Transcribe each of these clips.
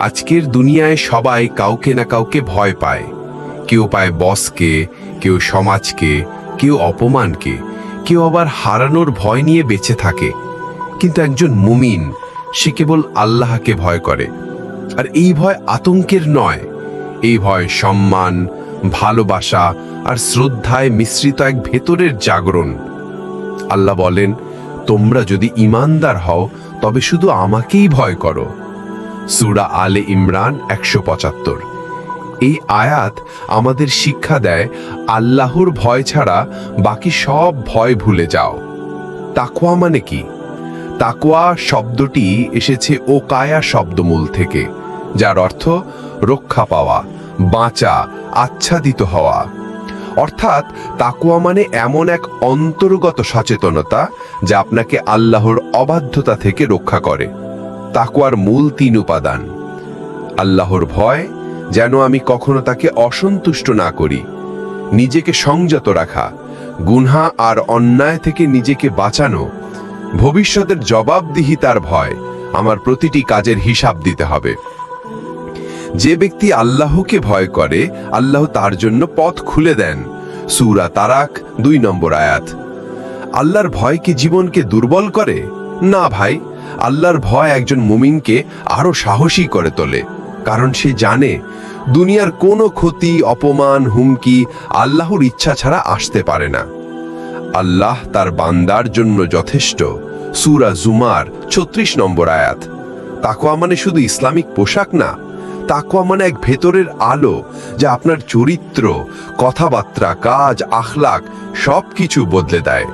আজকের দুনিয়ায় সবাই কাউকে না কাউকে ভয় পায়। কেউ পায় বসকে, কেউ সমাজকে, কেউ অপমানকে, কেউ আবার হারানোর ভয় নিয়ে বেঁচে থাকে। কিন্তু একজন মুমিন, সে কেবল আল্লাহকে ভয় করে। আর এই ভয় আতঙ্কের নয়। এই ভয় সম্মান, ভালোবাসা আর শ্রদ্ধায় মিশ্রিত এক ভেতরের জাগরণ। আল্লাহ বলেন, তোমরা যদি ইমানদার হও, তবে শুধু আমাকেই ভয় করো। সুরা আলে ইমরান একশো পঁচাত্তর। এই আয়াত আমাদের শিক্ষা দেয়, আল্লাহর ভয় ছাড়া বাকি সব ভয় ভুলে যাও। তাকোয়া মানে কি? তাকোয়া শব্দটি এসেছে ও কায়া শব্দমূল থেকে, যার অর্থ রক্ষা পাওয়া, বাঁচা, আচ্ছাদিত হওয়া। অর্থাৎ তাকুয়া মানে এমন এক অন্তর্গত সচেতনতা যা আপনাকে আল্লাহর অবাধ্যতা থেকে রক্ষা করে। তাকুয়ার মূল তিন উপাদান। আল্লাহর ভয়, যেন আমি কখনো তাকে অসন্তুষ্ট না করি। নিজেকে সংযত রাখা, গুনহা আর অন্যায় থেকে নিজেকে বাঁচানো। ভবিষ্যতের জবাবদিহিতার ভয়, আমার প্রতিটি কাজের হিসাব দিতে হবে। যে ব্যক্তি আল্লাহকে ভয় করে, আল্লাহ তার জন্য পথ খুলে দেন। সুরা তারাক, দুই নম্বর আয়াত। আল্লাহর ভয় কি জীবনকে দুর্বল করে? না ভাই। আল্লাহর ভয় একজন মুমিনকে আরও সাহসী করে তোলে, কারণ সে জানে দুনিয়ার কোনো ক্ষতি, অপমান, হুমকি আল্লাহর ইচ্ছা ছাড়া আসতে পারে না। আল্লাহ তার বান্দার জন্য যথেষ্ট। সুরা জুমার ছত্রিশ নম্বর আয়াত তাকোয়া মানে শুধু ইসলামিক পোশাক না তাকোয়া মানে এক ভেতরের আলো যা আপনার চরিত্র, কথাবার্তা, কাজ আখলাক সব কিছু বদলে দেয়।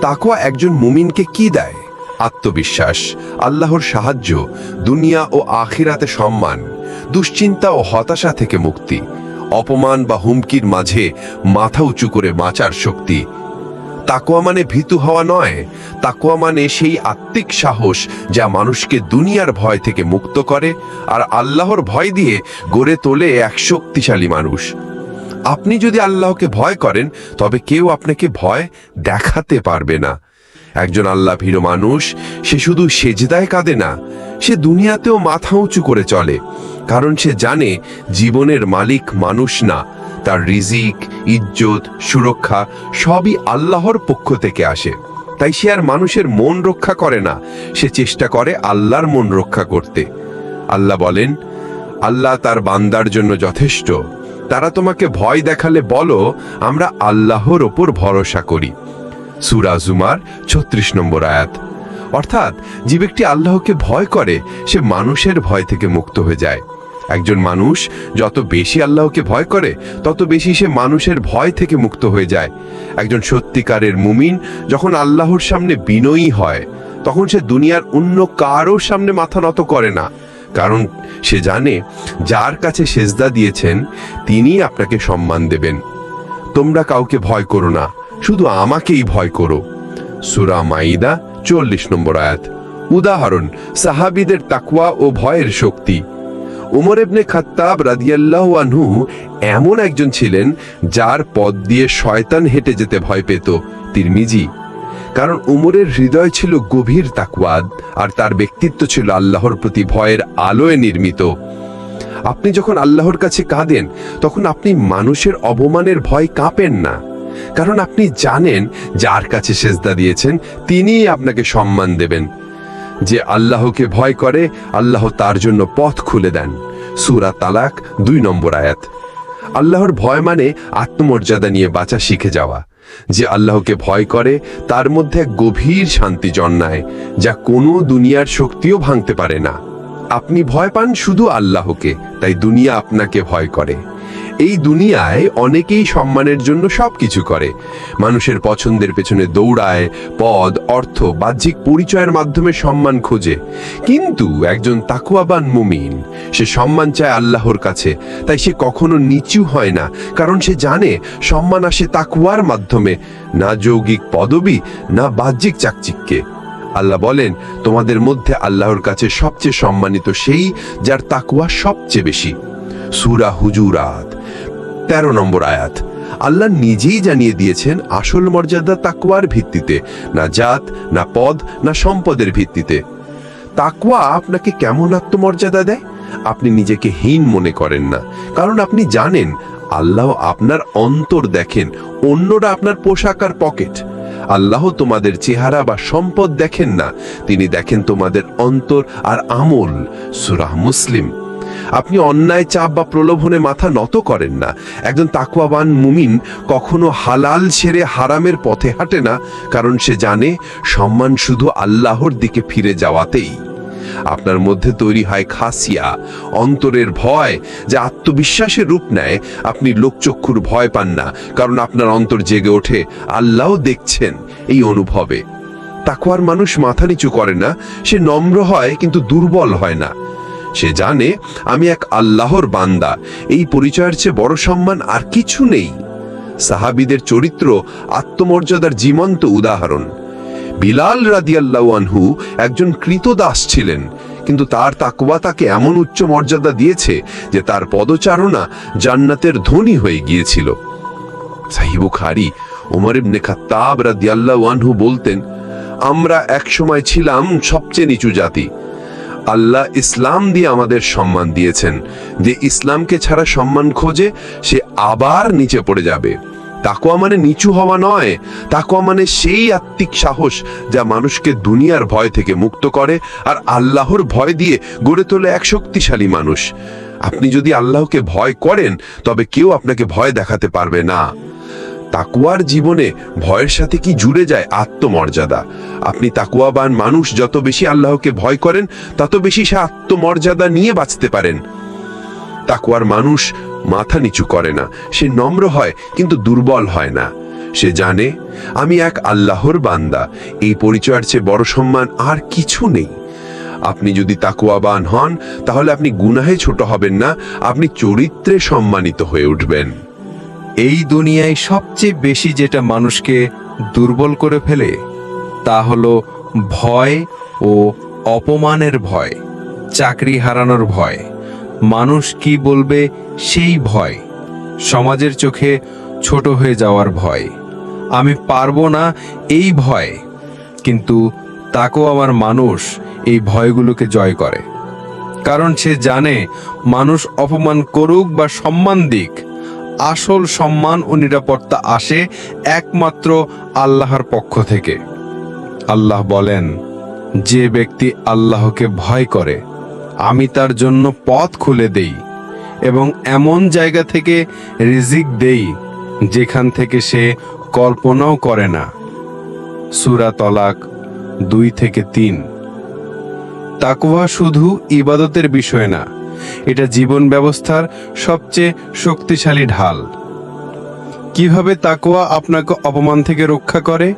তাকোয়া একজন মুমিনকে কি দেয়? আত্মবিশ্বাস, আল্লাহর সাহায্য, দুনিয়া ও আখিরাতে সম্মান, দুশ্চিন্তা ও হতাশা থেকে মুক্তি, অপমান বা হুমকির মাঝে মাথা উঁচু করে বাঁচার শক্তি। তাকোয়া মানে ভীতু হওয়া নয় তাকোয়া মানে সেই আত্মিক সাহস যা মানুষকে দুনিয়ার ভয় থেকে মুক্ত করে আর আল্লাহর ভয় দিয়ে গড়ে তোলে এক শক্তিশালী মানুষ। আপনি যদি আল্লাহকে ভয় করেন, তবে কেউ আপনাকে ভয় দেখাতে পারবে না। একজন আল্লাহ ভীর মানুষ, সে শুধু সেজদায় কাঁদে না, সে দুনিয়াতেও মাথা উঁচু করে চলে, কারণ সে জানে জীবনের মালিক মানুষ না, তার রিজিক, ইজ্জত, সুরক্ষা সবই আল্লাহর পক্ষ থেকে আসে। তাই সে আর মানুষের মন রক্ষা করে না, সে চেষ্টা করে আল্লাহর মন রক্ষা করতে। আল্লাহ বলেন, আল্লাহ তার বান্দার জন্য যথেষ্ট। তারা তোমাকে ভয় দেখালে বলো, আমরা আল্লাহর ওপর ভরসা করি। সুরা জুমার ছত্রিশ নম্বর আয়াত। অর্থাৎ, যে ব্যক্তি আল্লাহকে ভয় করে, সে মানুষের ভয় থেকে মুক্ত হয়ে যায়। একজন মানুষ যত বেশি আল্লাহকে ভয় করে, তত বেশি সে মানুষের ভয় থেকে মুক্ত হয়ে যায়। একজন সত্যিকারের মুমিন যখন আল্লাহর সামনে বিনয়ী হয়, তখন সে দুনিয়ার অন্য কারোর সামনে মাথা নত করে না। কারণ, সে জানে, যার কাছে সেজদা দিয়েছেন তিনি আপনাকে সম্মান দেবেন। তোমরা কাউকে ভয় করো না। শুধু আমাকেই ভয় করো। সুরা মাইদা চল্লিশ নম্বর আয়াত। উদাহরণ, সাহাবিদের তাকুয়া ও ভয়ের শক্তি। উমর ইবনে খাত্তাব রাদিয়াল্লাহু আনহু এমন একজন ছিলেন যার পদ দিয়ে শয়তান হেঁটে যেতে ভয় পেত, তিরমিজি। কারণ উমরের হৃদয় ছিল গভীর তাকওয়াদ আর তার ব্যক্তিত্ব ছিল আল্লাহর প্রতি ভয়ের আলোয় নির্মিত। আপনি যখন আল্লাহর কাছে কাঁদেন, তখন আপনি মানুষের অবমানের ভয় কাঁপেন না। কারণ আপনি জানেন যার কাছে সেজদা দিয়েছেন, তিনিই আপনাকে সম্মান দেবেন। যে আল্লাহকে ভয় করে, আল্লাহ তার জন্য পথ খুলে দেন। সুরা তালাক, দুই নম্বর আয়াত। আল্লাহর ভয় মানে আত্মমর্যাদা নিয়ে বাঁচা শিখে যাওয়া। যে আল্লাহকে ভয় করে, তার মধ্যে এক গভীর শান্তি জন্মায়, যা কোনো দুনিয়ার শক্তিও ভাঙতে পারে না। আপনি ভয় পান শুধু আল্লাহকে, তাই দুনিয়া আপনাকে ভয় করে। এই দুনিয়ায় অনেকেই সম্মানের জন্য সবকিছু করে। মানুষের পছন্দের পেছনে দৌড়ায়, পদ, অর্থ, বাহ্যিক পরিচয়ের মাধ্যমে সম্মান খোঁজে। কিন্তু একজন তাকুয়াবান মুমিন, সে সম্মান চায় আল্লাহর কাছে, তাই সে কখনো নিচু হয় না, কারণ সে জানে সম্মান আসে তাকুয়ার মাধ্যমে, না যৌগিক পদবি, না বাহ্যিক চাকচিক্যে। আল্লাহ বলেন, তোমাদের মধ্যে আল্লাহর কাছে সবচেয়ে সম্মানিত সেই যার তাকুয়া সবচেয়ে বেশি। সুরা হুজুরাত। তেরো নম্বর আয়াত। আল্লাহ নিজেই জানিয়ে দিয়েছেন, আসল মর্যাদা তাকুয়ার ভিত্তিতে, না জাত, না পদ, না সম্পদের ভিত্তিতে। তাকুয়া আপনাকে কেমন আত্মমর্যাদা দেয়? আপনি নিজেকে হীন মনে করেন না। কারণ আপনি জানেন, আল্লাহ আপনার অন্তর দেখেন, অন্যরা আপনার পোশাক আর পকেট। আল্লাহ তোমাদের চেহারা বা সম্পদ দেখেন না, তিনি দেখেন তোমাদের অন্তর আর আমল। সুরাহ মুসলিম। আপনি অন্যায় চাপ বা প্রলোভনে মাথা নত করেন না। একজন তাকুয়াবান মুমিন কখনো হালাল ছেড়ে হারামের পথে হাঁটে না, কারণ সে জানে সম্মান শুধু আল্লাহর দিকে ফিরে যাওয়াতেই। আপনার মধ্যে তৈরি হয় খাসিয়া, অন্তরের ভয় যা আত্মবিশ্বাসের রূপ নেয়। আপনি লোকচক্ষুর ভয় পান না, কারণ আপনার অন্তর জেগে ওঠে, আল্লাহ দেখছেন এই অনুভবে। তাকুয়ার মানুষ মাথা নিচু করে না, সে নম্র হয়, কিন্তু দুর্বল হয় না। সে জানে আমি এক আল্লাহর বান্দা। এই পরিচয়ের চেয়ে বড় সম্মান আর কিছু নেই। সাহাবিদের চরিত্র আত্মমর্যাদার জীবন্ত উদাহরণ। বিলাল রাদিয়াল্লাহু একজন কৃতদাস ছিলেন, কিন্তু তার তাকওয়া তাকে এমন উচ্চ মর্যাদা দিয়েছে যে তার পদচারণা জান্নাতের ধনী হয়ে গিয়েছিল। সাহিবুখারি ওমর ইবনে খাত্তাব রাদিয়াল্লাহু আনহু বলতেন, আমরা একসময় ছিলাম সবচেয়ে নিচু জাতি। আল্লাহ ইসলাম দিয়ে আমাদের সম্মান দিয়েছেন। যে ইসলামকে ছাড়া সম্মান খোঁজে, সে আবার নিচে পড়ে যাবে। তাকোয়া মানে নিচু হওয়া নয়। তাকোয়া মানে সেই আত্মিক সাহস যা মানুষকে দুনিয়ার ভয় থেকে মুক্ত করে আর আল্লাহর ভয় দিয়ে গড়ে তোলে এক শক্তিশালী মানুষ। আপনি যদি আল্লাহকে ভয় করেন, তবে কেউ আপনাকে ভয় দেখাতে পারবে না। তাকুয়ার জীবনে ভয়ের সাথে কি জুড়ে যায় আত্মমর্যাদা? আপনি তাকুয়াবান মানুষ, যত বেশি আল্লাহকে ভয় করেন, তত বেশি সে আত্মমর্যাদা নিয়ে বাঁচতে পারেন। তাকুয়ার মানুষ মাথা নিচু করে না। সে নম্র হয়, কিন্তু দুর্বল হয় না। সে জানে, আমি এক আল্লাহর বান্দা। এই পরিচয়ের চেয়ে বড় সম্মান আর কিছু নেই। আপনি যদি তাকুয়াবান হন, তাহলে আপনি গুনাহে ছোট হবেন না। আপনি চরিত্রে সম্মানিত হয়ে উঠবেন। এই দুনিয়ায় সবচেয়ে বেশি যেটা মানুষকে দুর্বল করে ফেলে, তা হলো ভয় ও অপমানের ভয়, চাকরি হারানোর ভয়। মানুষ কি বলবে সেই ভয়? সমাজের চোখে ছোট হয়ে যাওয়ার ভয়। আমি পারব না এই ভয়, কিন্তু তাকেও আমার মানুষ এই ভয়গুলোকে জয় করে। কারণ সে জানে মানুষ অপমান করুক বা সম্মান দিক আসল সম্মান ও নিরাপত্তা আসে একমাত্র আল্লাহর পক্ষ থেকে। আল্লাহ বলেন, যে ব্যক্তি আল্লাহকে ভয় করে, আমি তার জন্য পথ খুলে দেই এবং এমন জায়গা থেকে রিজিক দেই যেখান থেকে সে কল্পনাও করে না। সুরা তলাক দুই থেকে তিন। তাকওয়া শুধু ইবাদতের বিষয় না এটা জীবন ব্যবস্থার সবচেয়ে শক্তিশালী ঢাল। কীভাবে তাকোয়া আপনাকে অপমান থেকে রক্ষা করে?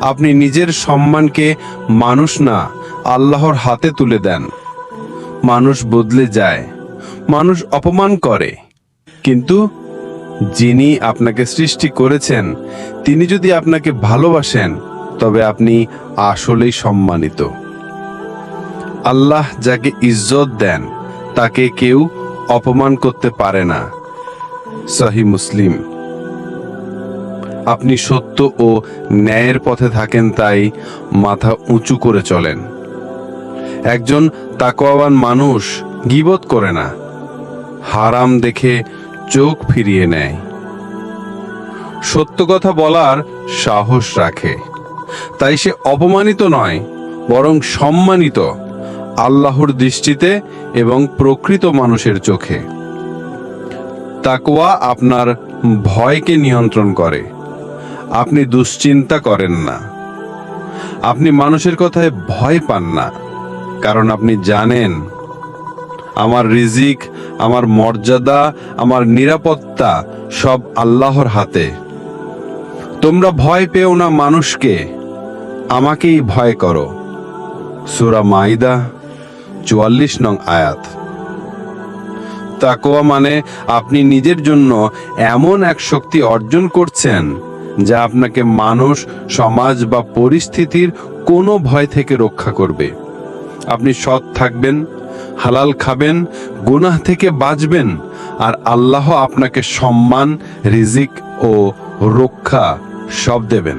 আপনি নিজের সম্মানকে মানুষ না, আল্লাহর হাতে তুলে দেন। মানুষ বদলে যায়, মানুষ অপমান করে। কিন্তু যিনি আপনাকে সৃষ্টি করেছেন, তিনি যদি আপনাকে ভালোবাসেন, তবে আপনি আসলেই সম্মানিত। আল্লাহ যাকে ইজ্জত দেন তাকে কেউ অপমান করতে পারে না। সহি মুসলিম। আপনি সত্য ও ন্যায়ের পথে থাকেন, তাই মাথা উঁচু করে চলেন। একজন তাকওয়াবান মানুষ গিবত করে না, হারাম দেখে চোখ ফিরিয়ে নেয়। সত্য কথা বলার সাহস রাখে, তাই সে অপমানিত নয়, বরং সম্মানিত। আল্লাহর দৃষ্টিতে এবং প্রকৃত মানুষের চোখে। তাকওয়া আপনার ভয়কে নিয়ন্ত্রণ করে। আপনি দুশ্চিন্তা করেন না। আপনি মানুষের কথায় ভয় পান না, কারণ আপনি জানেন, আমার রিজিক, আমার মর্যাদা, আমার নিরাপত্তা সব আল্লাহর হাতে। তোমরা ভয় পেও না মানুষকে, আমাকেই ভয় করো। সুরা মাইদা চুয়াল্লিশ নং আয়াত। তাকোয়া মানে আপনি নিজের জন্য এমন এক শক্তি অর্জন করছেন যা আপনাকে মানুষ, সমাজ বা পরিস্থিতির কোনো ভয় থেকে রক্ষা করবে। আপনি সৎ থাকবেন, হালাল খাবেন, গুনাহ থেকে বাঁচবেন আর আল্লাহ আপনাকে সম্মান, রিজিক ও রক্ষা সব দেবেন।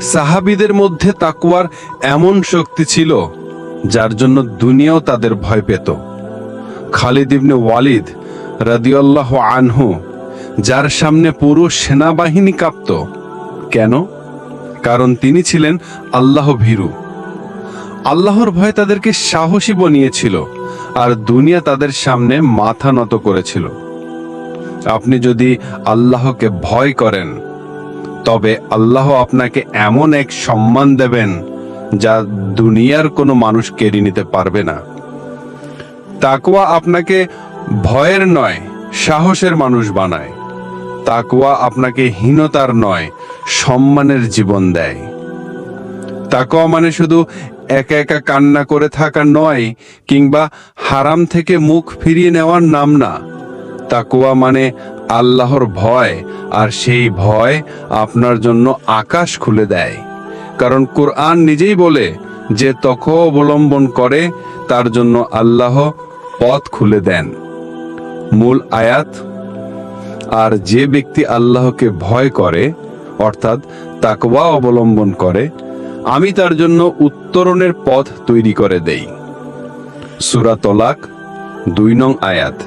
সাহাবিদের মধ্যে তাকুয়ার এমন শক্তি ছিল যার জন্য দুনিয়াও তাদের ভয় পেত। খালিদ ইবনে ওয়ালিদ রাদিয়াল্লাহ আনহু যার সামনে পুরো সেনাবাহিনী কাঁপত। কেন? কারণ তিনি ছিলেন আল্লাহ ভীরু। আল্লাহর ভয় তাদেরকে সাহসী বনিয়েছিল আর দুনিয়া তাদের সামনে মাথা নত করেছিল। আপনি যদি আল্লাহকে ভয় করেন, তবে আল্লাহ আপনাকে এমন এক সম্মান দেবেন যা দুনিয়ার কোনো মানুষ কেড়ে নিতে পারবে না। তাকুয়া আপনাকে ভয়ের নয়, সাহসের মানুষ বানায়। তাকুয়া আপনাকে হীনতার নয়, সম্মানের জীবন দেয়। তাকুয়া মানে শুধু একা একা কান্না করে থাকা নয়, কিংবা হারাম থেকে মুখ ফিরিয়ে নেওয়ার নাম না। তাকুয়া মানে আল্লাহর ভয়, আর সেই ভয় আপনার জন্য আকাশ খুলে দেয়। কারণ কোরআন নিজেই বলে যে তক অবলম্বন করে, তার জন্য আল্লাহ পথ খুলে দেন। মূল আয়াত, আর যে ব্যক্তি আল্লাহকে ভয় করে, অর্থাৎ তাকওয়া অবলম্বন করে, আমি তার জন্য উত্তরণের পথ তৈরি করে দেই। সূরা তলাক, দুই নং আয়াত।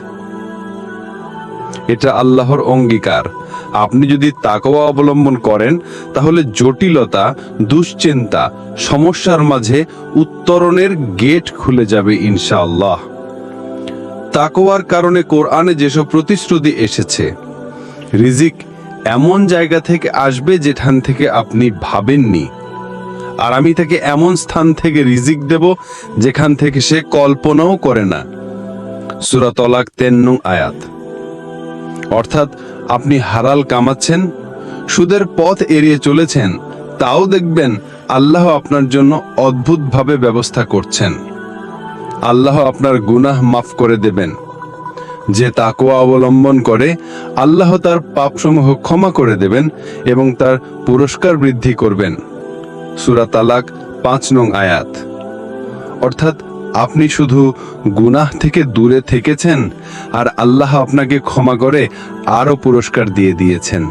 এটা আল্লাহর অঙ্গীকার। আপনি যদি তাকওয়া অবলম্বন করেন, তাহলে জটিলতা, দুশ্চিন্তা, সমস্যার মাঝে উত্তরণের গেট খুলে যাবে ইনশাআল্লাহ। তাকওয়ার কারণে কোরআনে যেসব প্রতিশ্রুতি এসেছে, রিজিক এমন জায়গা থেকে আসবে যেখান থেকে আপনি ভাবেননি। আর আমি তাকে এমন স্থান থেকে রিজিক দেব যেখান থেকে সে কল্পনাও করে না। সূরা তলাক তেন নং আয়াত। অর্থাৎ আপনি হারাল কামাচ্ছেন, সুদের পথ এড়িয়ে চলেছেন, তাও দেখবেন আল্লাহ আপনার জন্য অদ্ভুতভাবে ব্যবস্থা করছেন। আল্লাহ আপনার গুনাহ মাফ করে দেবেন। যে তাকওয়া অবলম্বন করে, আল্লাহ তার পাপসমূহ ক্ষমা করে দেবেন এবং তার পুরস্কার বৃদ্ধি করবেন। সূরা তালাক পাঁচ নং আয়াত। অর্থাৎ আপনি শুধু গুনাহ থেকে দূরে থেকেছেন, আর আল্লাহ আপনাকে ক্ষমা করে আরও পুরস্কার দিয়ে দিয়েছেন।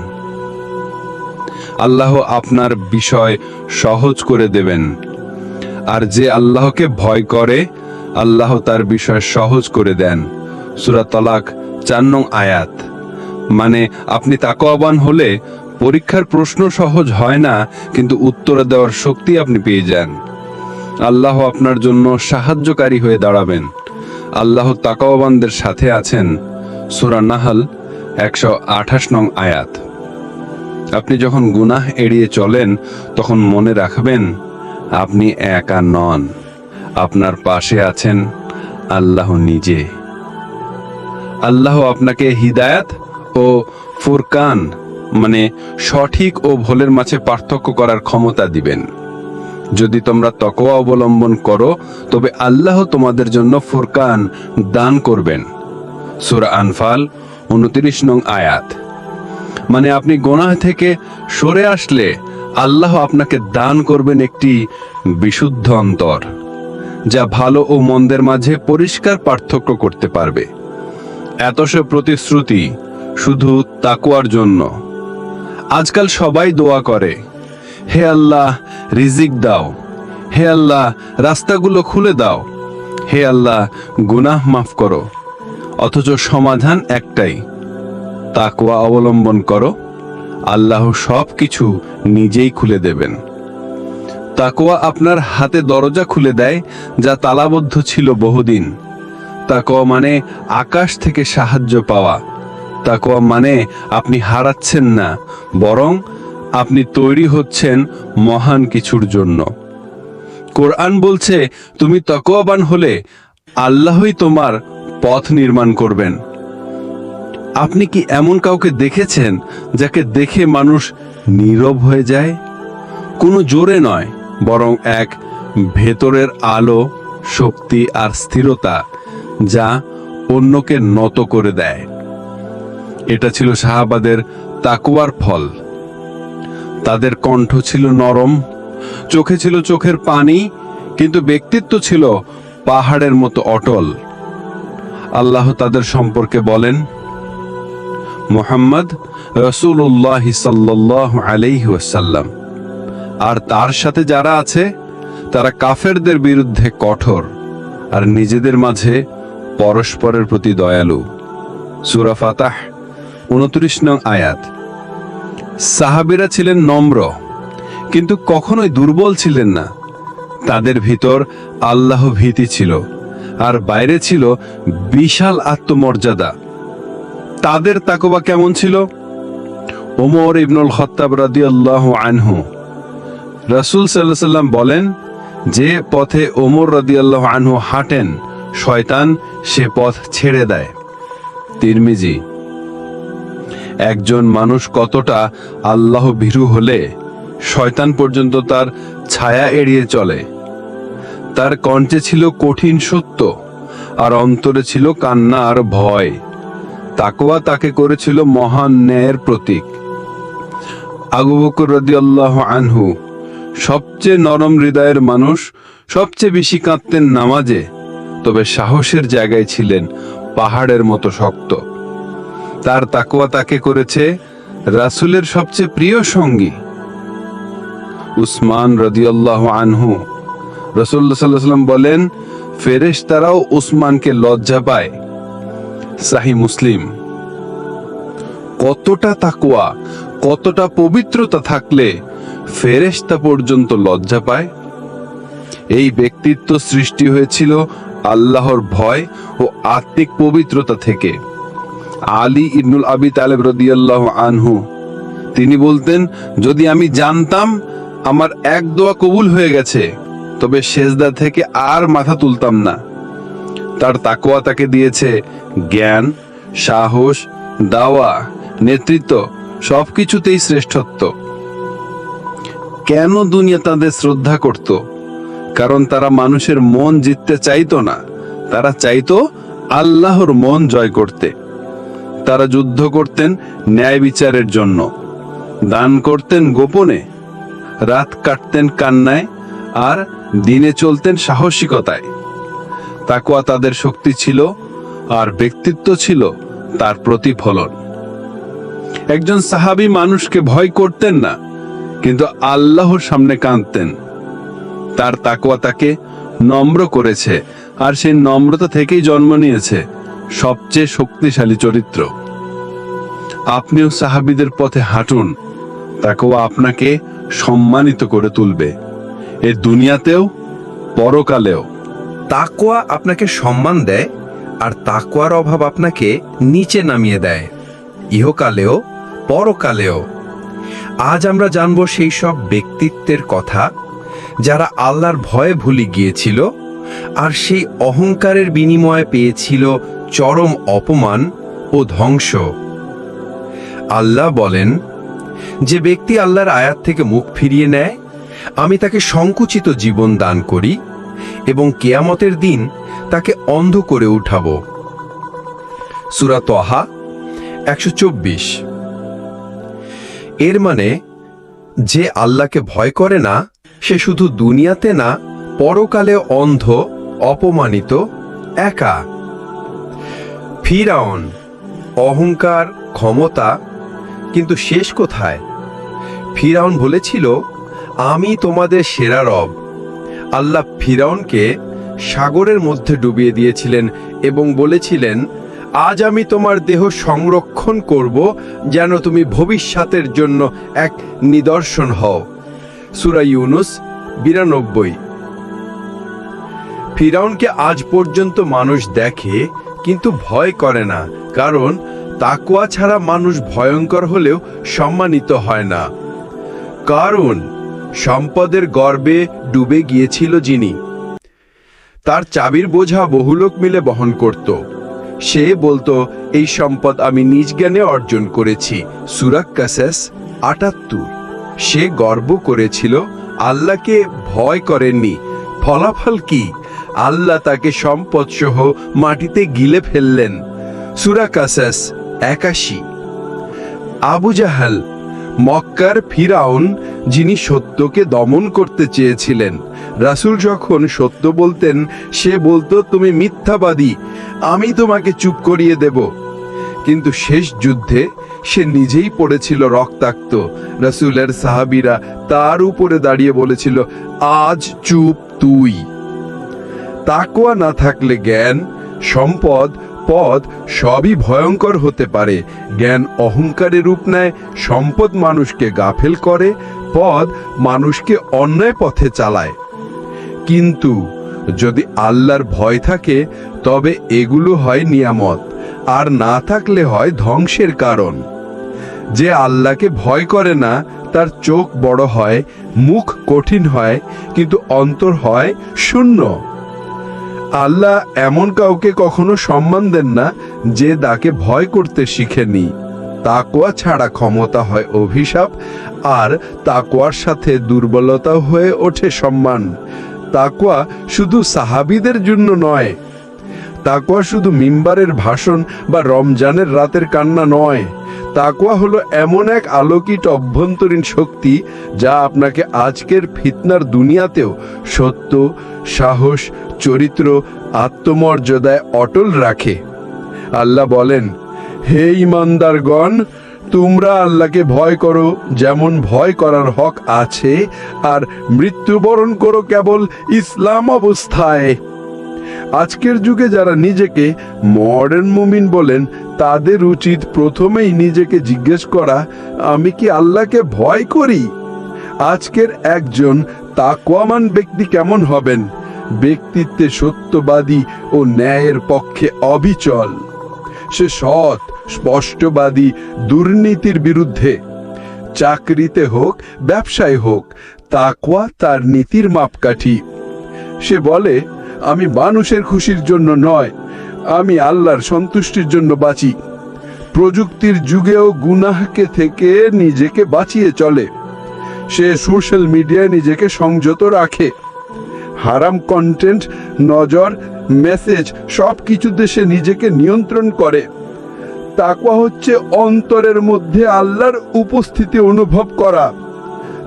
আল্লাহ আপনার বিষয় সহজ করে দেবেন। আর যে আল্লাহকে ভয় করে, আল্লাহ তার বিষয় সহজ করে দেন। সূরা তলাক চার নং আয়াত। মানে আপনি তাকওয়াবান হলে পরীক্ষার প্রশ্ন সহজ হয় না, কিন্তু উত্তর দেওয়ার শক্তি আপনি পেয়ে যান। আল্লাহ আপনার জন্য সাহায্যকারী হয়ে দাঁড়াবেন। আল্লাহ তাকাওয়াবানদের সাথে আছেন। সূরা নাহাল একশো আঠাশ নং আয়াত। আপনি যখন গুনাহ এড়িয়ে চলেন, তখন মনে রাখবেন, আপনি একা নন। আপনার পাশে আছেন আল্লাহ নিজে। আল্লাহ আপনাকে হিদায়াত ও ফুরকান মানে সঠিক ও ভোলের মাঝে পার্থক্য করার ক্ষমতা দিবেন। যদি তোমরা তকোয়া অবলম্বন করো, তবে আল্লাহ তোমাদের জন্য ফুরকান দান করবেন। সূরা আনফাল, উনত্রিশ নং আয়াত। মানে আপনি গোনাহ থেকে সরে আসলে আল্লাহ আপনাকে দান করবেন একটি বিশুদ্ধ অন্তর, যা ভালো ও মন্দের মাঝে পরিষ্কার পার্থক্য করতে পারবে। এত সে প্রতিশ্রুতি শুধু তাকুয়ার জন্য। আজকাল সবাই দোয়া করে হে আল্লাহ, রিজিক দাও। হে আল্লাহ, রাস্তাগুলো খুলে দাও। হে আল্লাহ, গুনাহ মাফ করো। অথচ সমাধান একটাই, তাকওয়া অবলম্বন করো। আল্লাহ সব কিছু নিজেই খুলে দেবেন। তাকওয়া আপনার হাতে দরজা খুলে দেয়, যা তালাবদ্ধ ছিল বহুদিন। তাকওয়া মানে আকাশ থেকে সাহায্য পাওয়া। তাকওয়া মানে আপনি হারাচ্ছেন না, বরং আপনি তৈরি হচ্ছেন মহান কিছুর জন্য। কোরআন বলছে, তুমি তকওয়াবান হলে আল্লাহই তোমার পথ নির্মাণ করবেন। আপনি কি এমন কাউকে দেখেছেন যাকে দেখে মানুষ নীরব হয়ে যায়? কোনো জোরে নয়, বরং এক ভেতরের আলো, শক্তি আর স্থিরতা যা অন্যকে নত করে দেয়। এটা ছিল সাহাবাদের তাকুয়ার ফল। তাদের কণ্ঠ ছিল নরম, চোখে ছিল চোখের পানি, কিন্তু ব্যক্তিত্ব ছিল পাহাড়ের মতো অটল। আল্লাহ তাদের সম্পর্কে বলেন, মোহাম্মদ রসুল্লাহ সাল্লাহ আলাইহি ওয়াসাল্লাম। আর তার সাথে যারা আছে, তারা কাফেরদের বিরুদ্ধে কঠোর, আর নিজেদের মাঝে পরস্পরের প্রতি দয়ালু। সুরা ফাতাহ, উনত্রিশ নং আয়াত। সাহাবিরা ছিলেন নম্র, কিন্তু কখনোই দুর্বল ছিলেন না। তাদের ভিতর আল্লাহ ভীতি ছিল, আর বাইরে ছিল বিশাল আত্মমর্যাদা। তাদের তাকবা কেমন ছিল? ওমর ইবনুল খত্তাব রাদিয়াল্লাহু আনহু, রাসূল আলাইহি সাল্লাম বলেন, যে পথে ওমর রাদিয়াল্লাহু আনহু হাঁটেন, শয়তান সে পথ ছেড়ে দেয়। তিরমিজি একজন মানুষ কতটা আল্লাহ ভীরু হলে শয়তান পর্যন্ত তার ছায়া এড়িয়ে চলে। তার কণ্ঠে ছিল কঠিন সত্য, আর অন্তরে ছিল কান্না আর ভয়। তাকওয়া তাকে করেছিল মহান ন্যায়ের প্রতীক। আবু বকর রাদিয়াল্লাহু আনহু সবচেয়ে নরম হৃদয়ের মানুষ, সবচেয়ে বেশি কাঁদতেন নামাজে, তবে সাহসের জায়গায় ছিলেন পাহাড়ের মতো শক্ত। তার তাকুয়া তাকে করেছে রাসূলের সবচেয়ে প্রিয় সঙ্গী। উসমান রাদিয়াল্লাহু আনহু আলাইহি সাল্লাম বলেন, ফেরেশতারাও উসমানকে লজ্জা পায়। সাহি মুসলিম। কতটা তাকুয়া কতটা পবিত্রতা থাকলে ফেরেশতা পর্যন্ত লজ্জা পায়? এই ব্যক্তিত্ব সৃষ্টি হয়েছিল আল্লাহর ভয় ও আত্মিক পবিত্রতা থেকে। আলী ইবনুল আবি তালেব রদিয়াল্লাহ আনহু। তিনি বলতেন, যদি আমি জানতাম, আমার এক দোয়া কবুল হয়ে গেছে, তবে সেজদা থেকে আর মাথা তুলতাম না। তার তাকোয়া তাকে দিয়েছে জ্ঞান, সাহস, দাওয়া, নেতৃত্ব, সবকিছুতেই শ্রেষ্ঠত্ব। কেন দুনিয়া তাদের শ্রদ্ধা করত? কারণ তারা মানুষের মন জিততে চাইতো না, তারা চাইতো আল্লাহর মন জয় করতে। তারা যুদ্ধ করতেন ন্যায় বিচারের জন্য। দান করতেন গোপনে, রাত কাটতেন কান্নায়, আর দিনে চলতেন সাহসিকতায়। তাকুয়া তাদের শক্তি ছিল, আর ব্যক্তিত্ব ছিল তার প্রতিফলন। একজন সাহাবী মানুষকে ভয় করতেন না, কিন্তু আল্লাহর সামনে কাঁদতেন। তার তাকুয়া তাকে নম্র করেছে, আর সেই নম্রতা থেকেই জন্ম নিয়েছে। সবচেয়ে শক্তিশালী চরিত্র। আপনিও সাহাবীদের পথে হাঁটুন, তাকেও আপনাকে সম্মানিত করে তুলবে। এ দুনিয়াতেও, পরকালেও। তাকোয়া আপনাকে সম্মান দেয়, আর তাকোয়ার অভাব আপনাকে নিচে নামিয়ে দেয়। ইহকালেও, পরকালেও। আজ আমরা জানব সেই সব ব্যক্তিত্বের কথা, যারা আল্লাহর ভয়ে ভুলে গিয়েছিল, আর সেই অহংকারের বিনিময়ে পেয়েছিল চরম অপমান ও ধ্বংস। আল্লাহ বলেন, যে ব্যক্তি আল্লাহর আয়াত থেকে মুখ ফিরিয়ে নেয়, আমি তাকে সংকুচিত জীবন দান করি এবং কেয়ামতের দিন তাকে অন্ধ করে উঠাবো। সুরা তহা, একশো চব্বিশ। এর মানে যে আল্লাহকে ভয় করে না, সে শুধু দুনিয়াতে না, পরকালে অন্ধ, অপমানিত, একা। ফিরাউন, অহংকার, ক্ষমতা, কিন্তু শেষ কোথায়? ফিরাউন বলেছিল, আমি তোমাদের সেরা রব। আল্লাহ ফিরাউনকে সাগরের মধ্যে ডুবিয়ে দিয়েছিলেন এবং বলেছিলেন, আজ আমি তোমার দেহ সংরক্ষণ করব যেন তুমি ভবিষ্যতের জন্য এক নিদর্শন হও। সুরা ইউনুস বিরানব্বই। ফিরাউনকে আজ পর্যন্ত মানুষ দেখে কিন্তু ভয় করে না, কারণ তাকুয়া ছাড়া মানুষ ভয়ঙ্কর হলেও সম্মানিত হয় না। কারণ সম্পদের গর্বে ডুবে গিয়েছিল যিনি। তার চাবির বোঝা বহু লোক মিলে বহন করত। সে বলতো, এই সম্পদ আমি নিজ জ্ঞানে অর্জন করেছি। সুরাক কাসাস আটাত্তর। সে গর্ব করেছিল, আল্লাহকে ভয় করেননি। ফলাফল কি? আল্লাহ তাকে সম্পদ সহ মাটিতে গিলে ফেললেন। সুরা কাসাস একাশি। আবু জাহাল, মক্কার ফিরাউন, যিনি সত্যকে দমন করতে চেয়েছিলেন, রাসূল যখন সত্য বলতেন, সে বলতো, তুমি মিথ্যাবাদী, আমি তোমাকে চুপ করিয়ে দেব। কিন্তু শেষ যুদ্ধে সে নিজেই পড়েছিল রক্তাক্ত। রাসূলের সাহাবিরা তার উপরে দাঁড়িয়ে বলেছিল, আজ চুপ তুই। তাকওয়া না থাকলে জ্ঞান, সম্পদ পদ সবই ভয়ঙ্কর হতে পারে। জ্ঞান অহংকারের রূপ নেয়, সম্পদ মানুষকে গাফেল করে পদ মানুষকে অন্যায় পথে চালায়। কিন্তু যদি আল্লাহর ভয় থাকে, তবে এগুলো হয় নিয়ামত, আর না থাকলে হয় ধ্বংসের কারণ। যে আল্লাহকে ভয় করে না, তার চোখ বড় হয়, মুখ কঠিন হয়, কিন্তু অন্তর হয় শূন্য। আল্লাহ এমন কাউকে কখনো সম্মান দেন না যে তাকে ভয় করতে শিখেনি। তাকোয়া ছাড়া ক্ষমতা হয় অভিশাপ, আর তাকোয়ার সাথে দুর্বলতা হয়ে ওঠে সম্মান। তাকোয়া শুধু সাহাবিদের জন্য নয় তাকোয়া শুধু মিম্বারের ভাষণ বা রমজানের রাতের কান্না নয়। তাকোয়া হলো এমন এক আলোকিত অভ্যন্তরীণ শক্তি যা আপনাকে আজকের ফিতনার দুনিয়াতেও সত্য, সাহস চরিত্র আত্মমর্যাদায় অটল রাখে। আল্লাহ বলেন, হে ইমানদারগণ তোমরা আল্লাহকে ভয় করো, যেমন ভয় করার হক আছে, আর মৃত্যুবরণ করো কেবল ইসলাম অবস্থায়। আজকের যুগে যারা নিজেকে মডার্ন মুমিন বলেন, তাদের উচিত প্রথমেই নিজেকে জিজ্ঞেস করা, আমি কি আল্লাহকে ভয় করি? আজকের একজন তাকওয়ামান ব্যক্তি কেমন হবেন? ব্যক্তিত্বে সত্যবাদী ও ন্যায়ের পক্ষে অবিচল। সে সৎ, স্পষ্টবাদী, দুর্নীতির বিরুদ্ধে। চাকরিতে হোক, ব্যবসায় হোক, তাকওয়া তার নীতির মাপকাঠি। সে বলে, আমি মানুষের খুশির জন্য নয়, আমি আল্লাহর সন্তুষ্টির জন্য বাঁচি। প্রযুক্তির যুগেও গুনাহকে থেকে নিজেকে বাঁচিয়ে চলে। সে সোশ্যাল মিডিয়ায় নিজেকে সংযত রাখে। হারাম কন্টেন্ট নজর মেসেজ সব কিছুতে সে নিজেকে নিয়ন্ত্রণ করে। তাকওয়া হচ্ছে অন্তরের মধ্যে আল্লাহর উপস্থিতি অনুভব করা।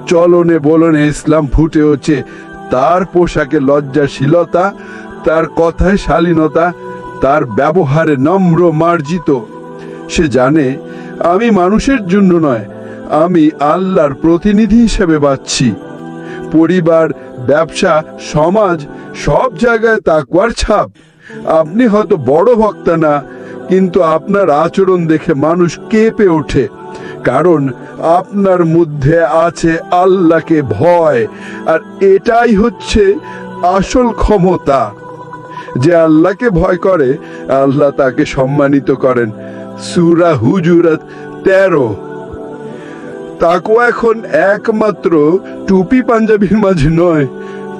চলনে বলনে ইসলাম ফুটে ওঠে। তার পোশাকে লজ্জাশীলতা, তার কথায় শালীনতা, তার ব্যবহারে নম্র মার্জিত। সে জানে, আমি মানুষের জন্য নয়, আমি আল্লাহর প্রতিনিধি হিসেবে বাঁচছি। পরিবার ব্যবসা, সমাজ, সব জায়গায় তাকুয়ার ছাপ। আপনি হয়তো বড় ভক্তা না, কিন্তু আপনার আচরণ দেখে মানুষ কেঁপে ওঠে। কারণ আপনার মধ্যে আছে আল্লাহকে ভয়, আর এটাই হচ্ছে আসল ক্ষমতা। যে আল্লাহকে ভয় করে, আল্লাহ তাকে সম্মানিত করেন। সুরা হুজুরাত তেরো। তাকো এখন একমাত্র টুপি পাঞ্জাবির মাঝে নয়।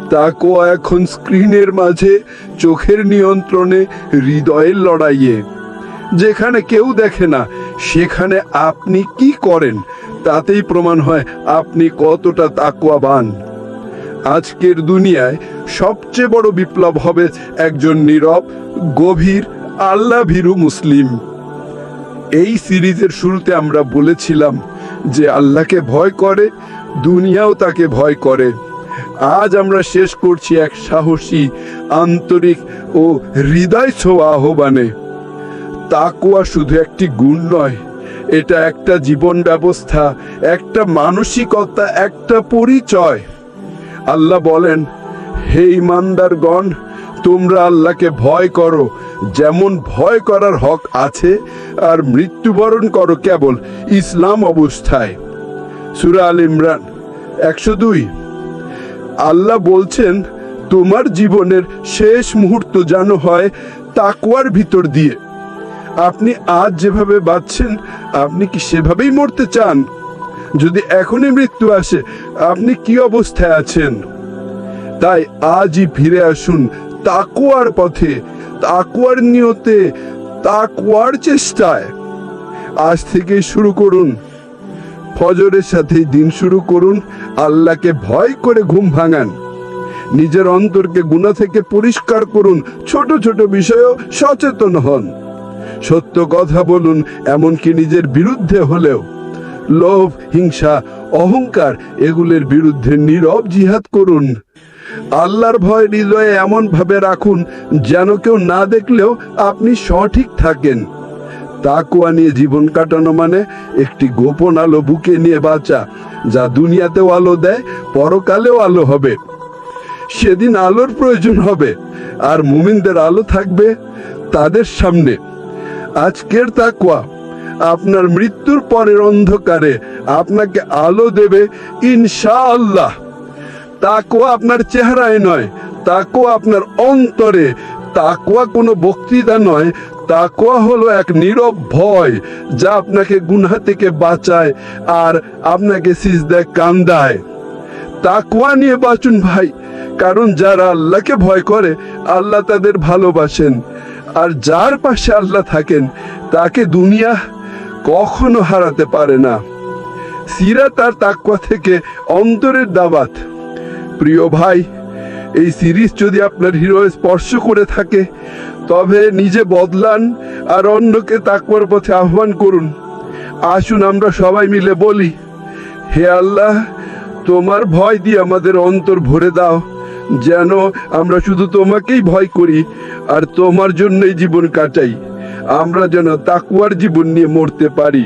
তাকো এখন স্ক্রিনের মাঝে চোখের নিয়ন্ত্রণে হৃদয়ের লড়াইয়ে। যেখানে কেউ দেখে না, সেখানে আপনি কি করেন, তাতেই প্রমাণ হয় আপনি কতটা তাকওয়াবান। আজকের দুনিয়ায় সবচেয়ে বড় বিপ্লব হবে একজন নীরব, গভীর আল্লাহ ভীরু মুসলিম। এই সিরিজের শুরুতে আমরা বলেছিলাম যে আল্লাহকে ভয় করে, দুনিয়াও তাকে ভয় করে। আজ আমরা শেষ করছি এক সাহসী, আন্তরিক ও হৃদয় ছোঁয়া আহ্বানে। তাকুয়া শুধু একটি গুণ নয়, এটা একটা জীবন ব্যবস্থা, একটা মানসিকতা, একটা পরিচয়। আল্লাহ বলেন, হে ইমানদারগণ তোমরা আল্লাহকে ভয় করো, যেমন ভয় করার হক আছে, আর মৃত্যুবরণ করো কেবল ইসলাম অবস্থায়। সুরা আল ইমরান, একশো দুই। আল্লাহ বলছেন, তোমার জীবনের শেষ মুহূর্ত যেন হয় তাকুয়ার ভিতর দিয়ে। আপনি আজ যেভাবে বাঁচছেন, আপনি কি সেভাবেই মরতে চান? যদি এখনই মৃত্যু আসে, আপনি কি অবস্থায় আছেন? তাই আজই ফিরে আসুন তাকুয়ার পথে, তাকুয়ার নিয়তে, তাকুয়ার চেষ্টায়। আজ থেকে শুরু করুন। ফজরের সাথে দিন শুরু করুন, আল্লাহকে ভয় করে ঘুম ভাঙান। নিজের অন্তরকে গুণা থেকে পরিষ্কার করুন, ছোট ছোট বিষয়েও সচেতন হন। সত্য কথা বলুন, এমনকি নিজের বিরুদ্ধে হলেও। লোভ, হিংসা, অহংকার, এগুলোর বিরুদ্ধে নীরব জিহাদ করুন। আল্লাহর ভয় হৃদয়ে এমন ভাবে রাখুন যেন কেউ না দেখলেও আপনি সঠিক থাকেন। তাকুয়া নিয়ে জীবন কাটানো মানে একটি গোপন আলো বুকে নিয়ে বাঁচা, যা দুনিয়াতেও আলো দেয়, পরকালেও আলো হবে। সেদিন আলোর প্রয়োজন হবে, আর মুমিনদের আলো থাকবে তাদের সামনে। আজকের তাকুয়া আপনার মৃত্যুর পরের অন্ধকারে আপনাকে আলো দেবে ইনশাআল্লাহ। তাকওয়া আপনার চেহারায় নয়, তাকুয়া আপনার অন্তরে। তাকুয়া কোনো বক্তৃতা নয়, তাকুয়া হলো এক নীরব ভয় যা আপনাকে গুনহা থেকে বাঁচায় আর আপনাকে সিজদায় কান্দায় তাকুয়া নিয়ে বাঁচুন ভাই, কারণ যারা আল্লাহকে ভয় করে, আল্লাহ তাদের ভালোবাসেন। আর যার পাশে আল্লাহ থাকেন, তাকে দুনিয়া কখনো হারাতে পারে না। সিরা তার তাকুয়া থেকে অন্তরের দাবাত প্রিয় ভাই, এই সিরিজ যদি আপনার হিরো স্পর্শ করে থাকে, তবে নিজে বদলান আর অন্যকে তাকওয়ার পথে আহ্বান করুন। আসুন আমরা সবাই মিলে বলি, হে আল্লাহ, তোমার ভয় দিয়ে আমাদের অন্তর ভরে দাও, যেন আমরা শুধু তোমাকেই ভয় করি আর তোমার জন্যই জীবন কাটাই। আমরা যেন তাকুয়ার জীবন নিয়ে মরতে পারি।